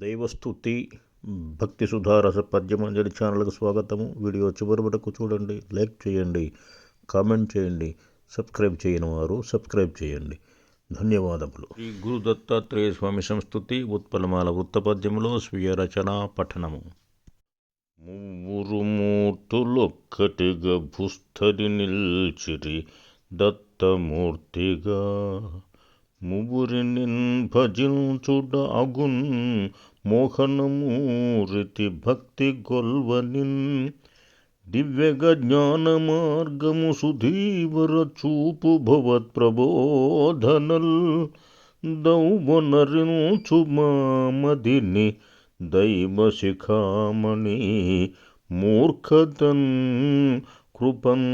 దైవస్థుతి భక్తి సుధారస పద్యమంజలి ఛానల్కు స్వాగతము. వీడియో చివరి వరకు చూడండి లైక్ చేయండి కామెంట్ చేయండి సబ్స్క్రైబ్ చేయని వారు సబ్స్క్రైబ్ చేయండి. ధన్యవాదములు. శ్రీ గురు దత్తాత్రేయ స్వామి సంస్థుతి ఉత్పలమాల వృత్తపద్యములో స్వీయ రచన పఠనము. మువ్వురు మూర్తులొక్కటిగా భుస్థరి నిల్చిరి దత్తమూర్తిగా మువురిని భజించుడ అగున్ మోహనమూరితి భక్తి గొల్వనిన్ దివ్యగ జ్ఞాన మార్గము సుధీవర చూపు భవత్ ప్రబోధనల్ దౌవనరించు మామదిని దైవ శిఖామణి మూర్ఖతన్ కృపన్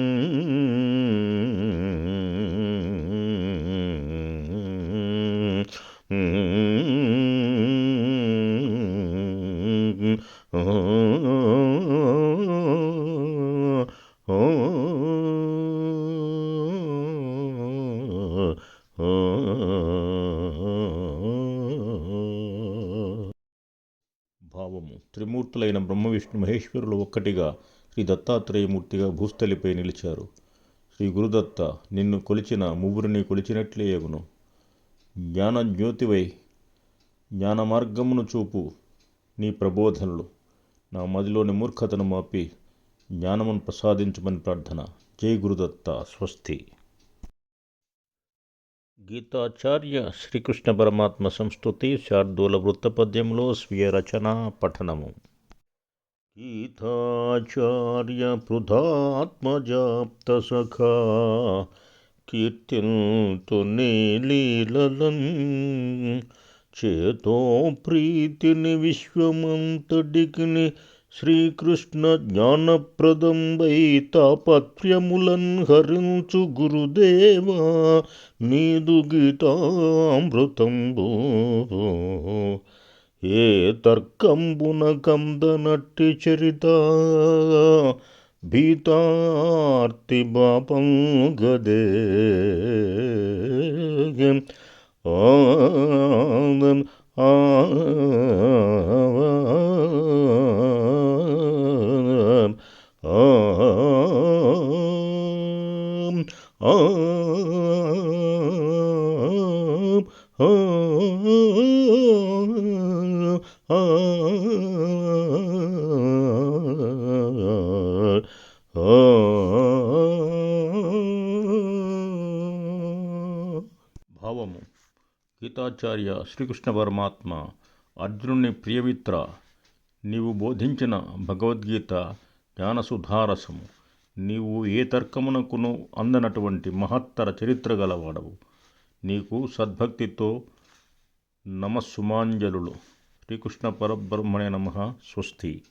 భావము. త్రిమూర్తులైన బ్రహ్మ విష్ణు మహేశ్వరులు ఒక్కటిగా శ్రీ దత్తాత్రేయమూర్తిగా భూస్థలిపై నిలిచారు. శ్రీ గురుదత్త నిన్ను కొలిచిన ముగ్గురిని కొలిచినట్లే ఎగును. జ్ఞానజ్యోతివై జ్ఞాన మార్గమును చూపు. నీ ప్రబోధనలు. నా మదిలోని మూర్ఖతను మాపి జ్ఞానమును ప్రసాదించమని ప్రార్థన. జై గురుదత్త. స్వస్తి. గీతాచార్య శ్రీకృష్ణ పరమాత్మ సంస్థుతి శార్దూల వృత్తపద్యంలో స్వీయ రచన పఠనము. గీతాచార్య పృథాత్మజాప్త సఖా కీర్తింతు లీలలన్ చేతో ప్రీతిని విశ్వమంతటికిని శ్రీకృష్ణ జ్ఞానప్రదంబై తాపత్ర్యములన్ హరించు గురుదేవా నీదు గీతామృతంబు. ఏ తర్కంబున కందనట్టి చరిత భీతార్తి బాపం గదే. ఆ భావము గీతాచార్య శ్రీకృష్ణ పరమాత్మ అర్జునుని ప్రియమిత్ర నీవు బోధించిన భగవద్గీత జ్ఞానసుధారసము. నీవు ఏ తర్కమునకును అందనటువంటి మహత్తర చరిత్ర గలవాడవు. నీకు సద్భక్తితో నమస్సుమాంజలులు. శ్రీకృష్ణ పరబ్రహ్మణే నమ. స్వస్తి.